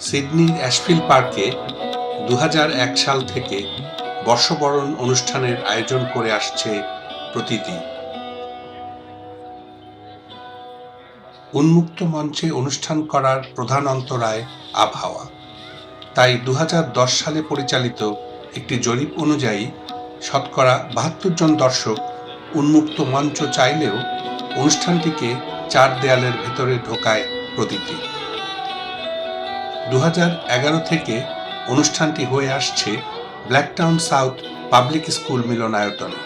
সিডনির অ্যাশফিল পার্কে দু হাজার এক সাল থেকে বর্ষবরণ অনুষ্ঠানের আয়োজন করে আসছে প্রতিটি। উন্মুক্ত মঞ্চে অনুষ্ঠান করার প্রধান অন্তরায় আবহাওয়া। তাই দু হাজার দশ সালে পরিচালিত একটি জরিপ অনুযায়ী শতকরা বাহাত্তর জন দর্শক উন্মুক্ত মঞ্চ চাইলেও অনুষ্ঠানটিকে চার দেয়ালের ভেতরে ঢোকায় প্রতীকী। দু হাজার এগারো থেকে অনুষ্ঠানটি হয়ে আসছে ব্ল্যাকটাউন সাউথ পাবলিক স্কুল মিলনায়তনে।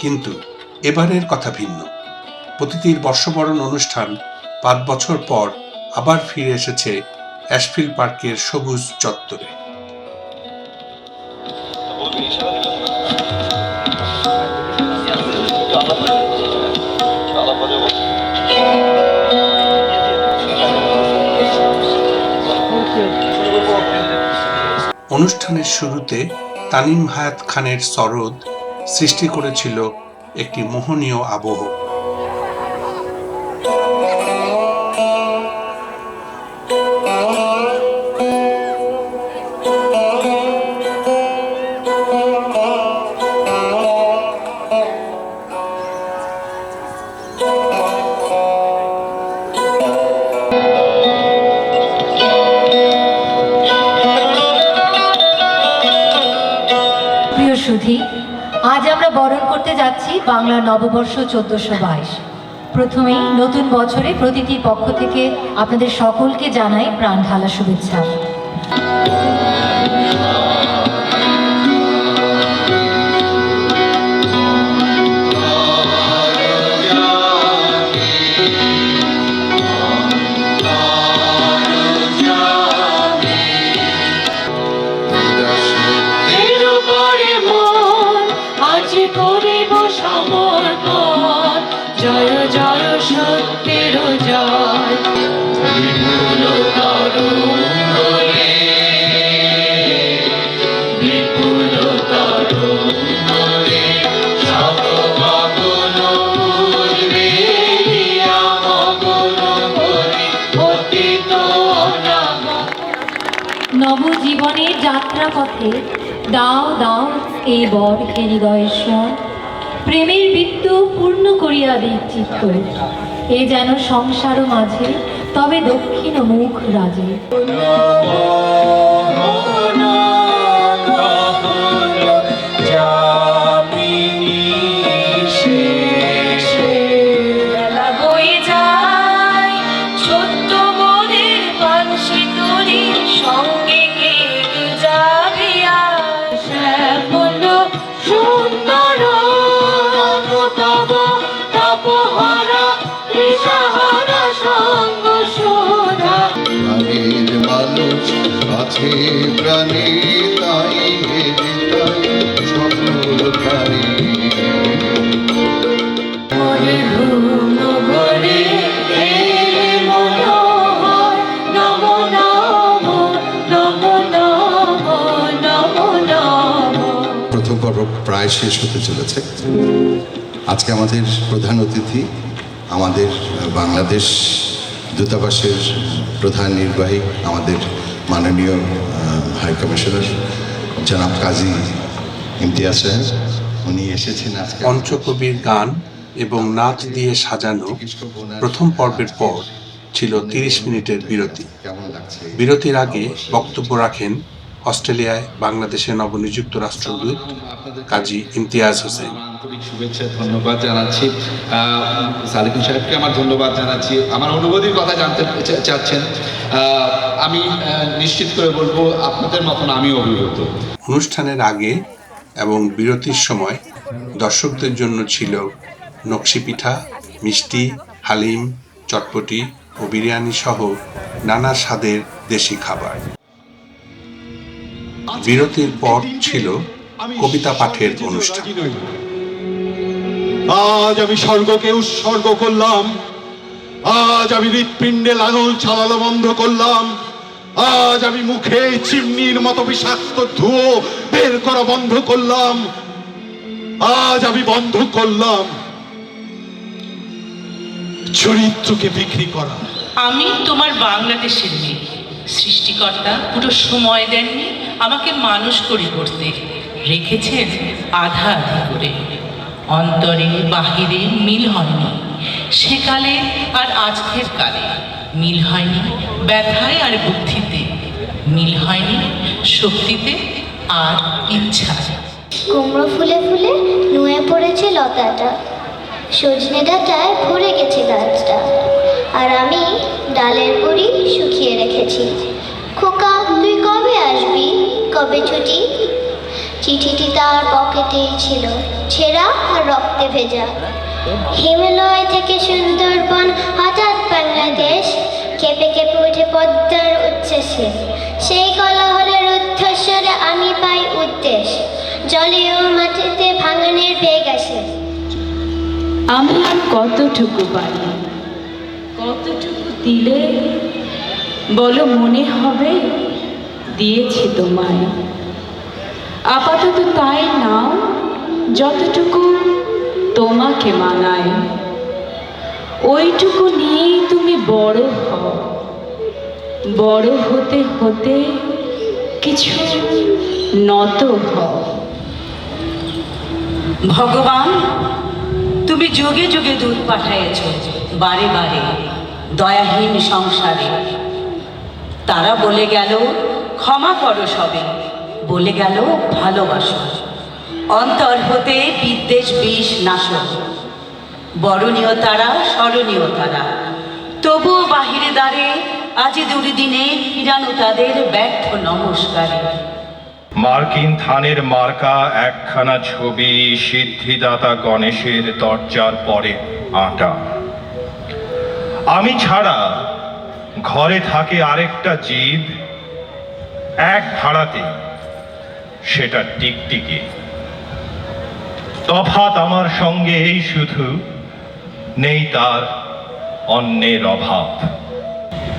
কিন্তু এবারের কথা ভিন্ন। প্রতিটির বর্ষবরণ অনুষ্ঠান পাঁচ বছর পর আবার ফিরে এসেছে অ্যাশফিল পার্কের সবুজ চত্বরে। অনুষ্ঠানের শুরুতে তানিম হায়াত খানের সরদ সৃষ্টি করেছিল একটি মোহনীয় আবহ। প্রিয় সুধী আজ আমরা বরণ করতে যাচ্ছি বাংলা নববর্ষ চোদ্দশো বাইশ। প্রথমেই নতুন বছরে প্রতিটি পক্ষ থেকে আপনাদের সকলকে জানাই প্রাণ ঢালা শুভেচ্ছা। নবজীবনের যাত্রা পথে দাও দাও এই বর হে হৃদয়েশ্বর। প্রেমের বৃত্ত পূর্ণ করিয়া চিত্ত। এ যেন সংসার মাঝে, তবে দক্ষিণ মুখ রাজে। প্রথম পর্ব প্রায় শেষ হতে চলেছে। আজকে আমাদের প্রধান অতিথি আমাদের বাংলাদেশ দূতাবাসের প্রধান নির্বাহী আমাদের মাননীয় হাই কমিশনার জনাব কাজী ইমতিয়াজ সাহেব উনি এসেছেন আজকে। পঞ্চকবির গান এবং নাচ দিয়ে সাজানো প্রথম পর্বের পর ছিল তিরিশ মিনিটের বিরতি। কেমন লাগছে? বিরতির আগে বক্তব্য রাখেন অস্ট্রেলিয়ায় বাংলাদেশের নবনিযুক্ত রাষ্ট্রদূত কাজী ইমতিয়াজ হোসেন। আন্তরিক শুভেচ্ছা ধন্যবাদ জানাচ্ছি। সালিকুন সাহেবকে আমার ধন্যবাদ জানাচ্ছি। আমার অনুভূতির কথা জানতে চাচ্ছেন। আমি নিশ্চিত করে বলব আপনাদের মতন আমি অভিভূত। অনুষ্ঠানের আগে এবং বিরতির সময় দর্শকদের জন্য ছিল নকশি পিঠা মিষ্টি হালিম চটপটি ও বিরিয়ানি সহ নানা স্বাদের দেশি খাবার। বিরতির পর ছিল কবিতা পাঠের অনুষ্ঠান। আজ আমি স্বর্গকে উৎসর্গ করলাম। আজ আমি হৃৎপিণ্ডে লাঙল চালানো বন্ধ করলাম। আজ আমি মুখে চিমনির মতো বিষাক্ত ধুয়ো বের করা বন্ধ করলাম। আজ আমি বন্ধ করলাম। চরিত্রকে বিক্রি করা। আমি তোমার বাংলাদেশের মেয়ে। সৃষ্টিকর্তা পুরো সময় দেননি, আমাকে মানুষ করি করতে। রেখেছেন আধা আধি করে। অন্তরে বাহিরে মিল হয়নি। সেকালে আর আজকের কালে মিল হয়নি ব্যথায় আর বুদ্ধিতে। মিল হয়নি শক্তিতে আর ইচ্ছা কুমড়ো ফুলে ফুলে নুয়ে পড়েছে লতাটা। সজনে ডাঁটায় ভরে গেছে গাছটা। আর আমি ডালের গুড়ি শুকিয়ে রেখেছি। খোকা, তুই কবে আসবি? কবে ছুটি? চিঠিটি তার পকেটেই ছিল, ছেঁড়া আর রক্তে ভেজা। হিমালয় থেকে সুন্দরবন, হঠাৎ বাংলাদেশ, কেঁপে কেঁপে উঠে পদ্মার উচ্ছ্বাসে। সেই কলাহলের উদ্ধস্বরে আমি পাই উদ্দেশ, জলে ও মাটিতে ভাঙনের বেগ আসে। আমি কতটুকু পারি? কতটুকু দিলে? বলো, মনে হবে? দিয়েছি তোমায়। আপাতত তাই নাও, যতটুকু তোমাকে মানায়। ওইটুকু নিয়েই তুমি বড় হও। বড় হতে হতে কিছু নত হও। ভগবান, তুমি যুগে যুগে দুধ পাঠাইছ বারে বারে। দয়াহীন সংসারে। তারা বলে গেল, ক্ষমা করো সবে। বলে গেল, ভালোবাসো। অন্তর হতে বিদ্বেষ বিষ নাশক বরণীয় তারা, স্মরণীয় তারা। তবুও বাহিরে দাঁড়ে আজি দুর্দিনে ফিরানো তাদের ব্যর্থ নমস্কারে। মার্কিন থানের মার্কা, একখানা ছবি সিদ্ধিদাতা গণেশের দরজার পরে আটা। আমি ছাড়া ঘরে থাকে আরেকটা জীব এক ভাড়াতে, সেটা টিকটিকি। তফাৎ আমার সঙ্গে এই শুধু, নেই তার অন্যের অভাব।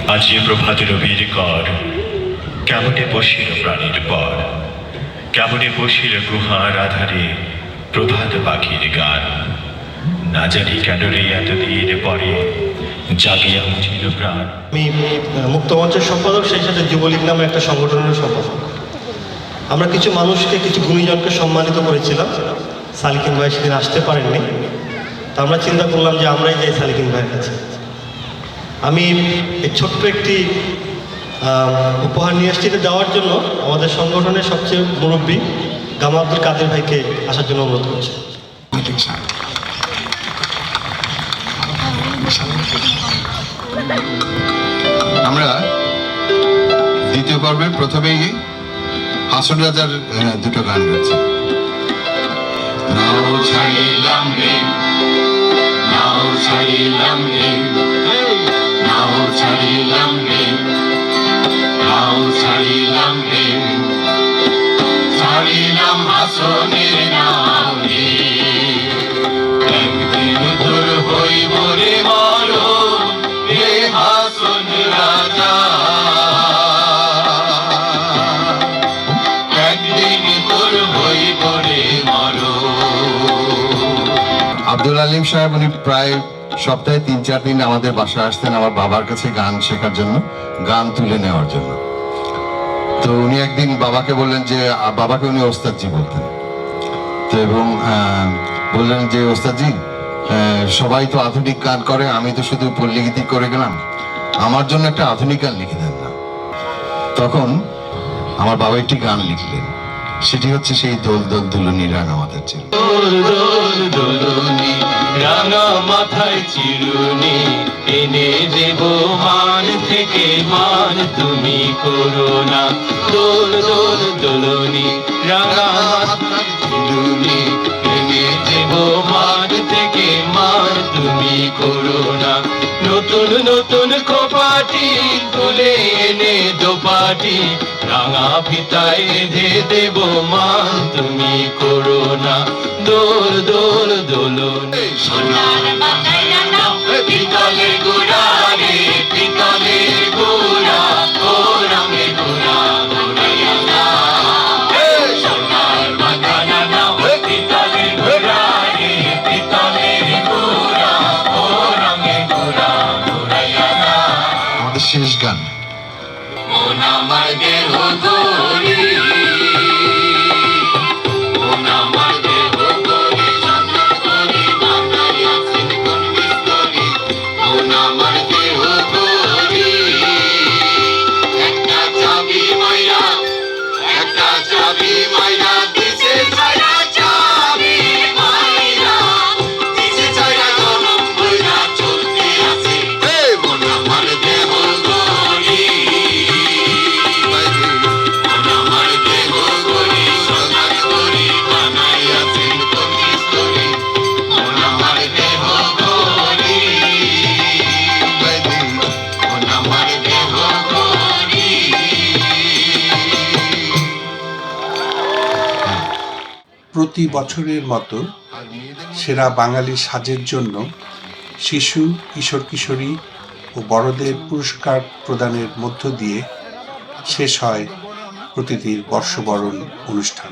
আজি প্রভাতের রবির কর, কেমনে বসিল প্রাণীর পর? কেমনে বসিল গুহার আধারে প্রভাত পাখির গান? না জানি কেন রে এতদিন পরে জাগিয়া উঠিল প্রাণ। আমি মুক্তমঞ্চের সম্পাদক সেই সাথে যুবলীগ নামে একটা সংগঠনের সম্পাদক। আমরা কিছু মানুষকে কিছু গুণীজনকে সম্মানিত করেছিলাম। সালিকিন ভাই সেদিন আসতে পারেননি। তো আমরা চিন্তা করলাম যে আমরাই যাই সালিকিন ভাইয়ের কাছে। আমি এই ছোট্ট একটি উপহার নিয়ে এসছি দেওয়ার জন্য আমাদের সংগঠনের সবচেয়ে মুরব্বী গামা আব্দুল কাদের ভাইকে আসার জন্য অনুরোধ করছি। আমরা দ্বিতীয় পর্বের প্রথমেই হাসন রাজার দুটো গান গাচ্ছি। নাও ছাড়িলাম নাও ছাড়িলাম নাও ছাড়িলাম নাও ছাড়িলাম রে ছাড়িলাম হাসনের নাম। আলিম সাহেব, উনি প্রায় সপ্তাহে তিন, চার দিন আমাদের বাসায় আসতেন আমার বাবার কাছে গান শেখার জন্য, গান তুলে নেওয়ার জন্য। তো উনি একদিন বাবাকে বললেন যে বাবাকে উনি ওস্তাদজি বলতেন। তো এবং বললেন যে, ওস্তাদজি সবাই তো আধুনিক গান করে, আমি তো শুধু পল্লীগীতি করে গেলাম। আমার জন্য একটা আধুনিক গান লিখে দেন না। তখন আমার বাবা একটি গান লিখলেন। সেটি হচ্ছে সেই দোল দোল দুলনি রাঙা মাথার ছিল রাঙা মাথায় চিরুনি। এনে দেব মান থেকে মান তুমি করো না দোল দোল দোলনি রাঙা চিরুনি এনে দেব মান থেকে মান তুমি করো না নতুন নতুন খোপাটি তুলে এনে দোপাটি রাঙা ফিতায় বেঁধে দেব মা তুমি করো না দোল দোল দোল সোনার মাথায় নাও পিতলে গোড়া প্রতি বছরের মতো সেরা বাঙালি সাজের জন্য শিশু, কিশোর কিশোরী ও বড়দের পুরস্কার প্রদানের মধ্য দিয়ে শেষ হয় প্রতিটির বর্ষবরণ অনুষ্ঠান।